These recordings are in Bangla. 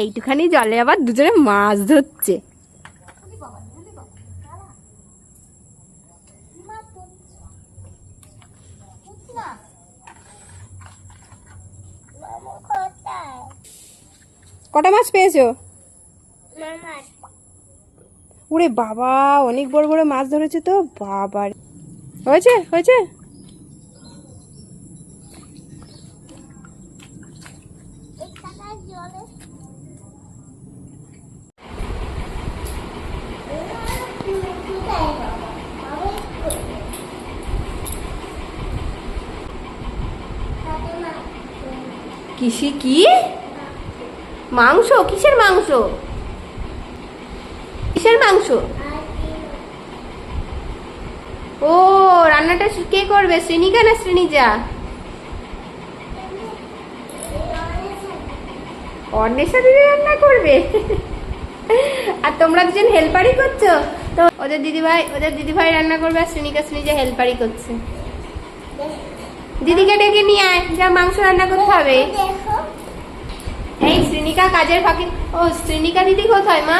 এইটুখানি জলে আবার দুজনে মাছ ধরছে। কটা মাছ পেয়েছ? ওরে বাবা, অনেক বড় বড় মাছ ধরেছে তো বাবা হয়েছে? হয়েছে? কিসি কি? মাংস? কিসের মাংস? কিসের মাংস? ও রান্নাটা কে করবে? শ্রেণিকা না শ্রেণীজা অন্বেষা দিদি রান্না করবে? আর তোমরা দুজন হেল্পারই করছ? তো ওদের দিদিভাই ওদের দিদিভাই রান্না করবে আর শ্রেণিকা শ্রেণীজা হেল্পারই করছে। দিদিকে ডেকে নিয়ে আয়, যা মাংস রান্না করতে হবে। এই শ্রেণিকা কাজের ফাঁকি ও শ্রেণিকা দিদি কোথায় মা?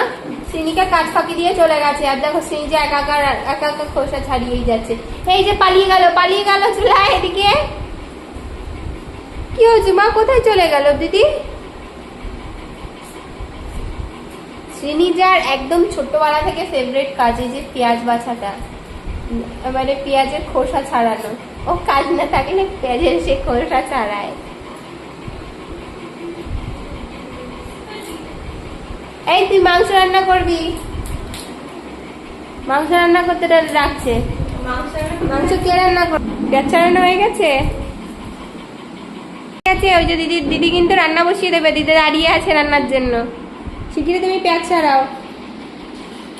শ্রেণিকা কাজ ফাঁকি দিয়ে চলে গেছে। আর দেখো শ্রেণীজা একা একা একা একা খোসা ছাড়িয়েই যাচ্ছে। এই যে পালিয়ে গেল পালিয়ে গেল চলে এদিকে। কি হয়েছে মা? কোথায় চলে গেল দিদি? শ্রেণীজার একদম ছোটবেলা থেকে ফেভারিট কাজ এই যে পেঁয়াজ বাছাটা। মানে পেঁয়াজের খোসা ছাড়ানো। ও কাজ না থাকলে পেঁয়াজের সে খোসা ছাড়ায়। এই, তুই মাংস রান্না করবি? মাংস রান্না করতে রাখছে। মাংস কে রান্না কর পেঁয়াজ ছাড়ানো হয়ে গেছে? ঠিক আছে, ওই যে দিদি দিদি কিন্তু রান্না বসিয়ে দেবে। দিদি দাঁড়িয়ে আছে রান্নার জন্য। শিখিয়ে তুমি পেঁয়াজ ছাড়াও।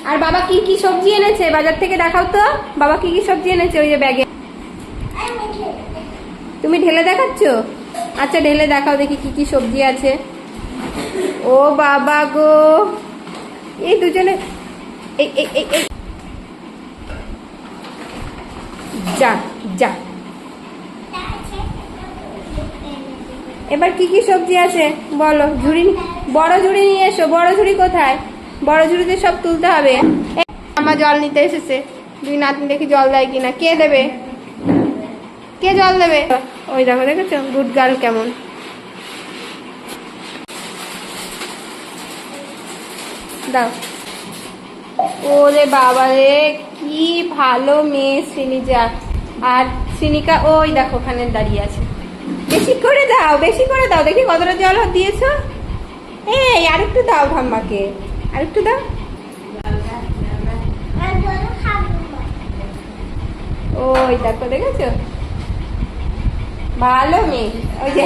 আর বাবা কি কি সবজি এনেছে? বাজার থেকে দেখাও তো। বাবা কি কি সবজি এনেছে ওই যে ব্যাগে? তুমি ঢেলে দেখাচ্ছ? আচ্ছা ঢেলে দেখাও দেখি কি কি সবজি আছে। ও বাবা গো! এই দুজনে যা যা। এবার কি কি সবজি আছে? বলো, ঝুড়ি বড় ঝুড়ি নিয়ে এসো, বড় ঝুড়ি কোথায়? বড় ঝুড়িতে সব তুলতে হবে। আমার জল নিতে এসেছে। দুই নাতনি দেখি জল দেয় কিনা। কে দেবে? কে জল দেবে? ওই দেখো, দেখেছ? গুড গার্ল কেমন। দাও। ওরে বাবা রে, কি ভালো মেয়ে শ্রেণীজা আর শ্রেণিকা ওই দেখো, ওখানে দাঁড়িয়ে আছে। বেশি করে দাও, বেশি করে দাও। দেখি কতটা জল দিয়েছ। এই আর একটু দাও ঠাম্মাকে আরেকটু দাও। ওই দেখো দেখেছ? ভালো মেয়ে। ওই যে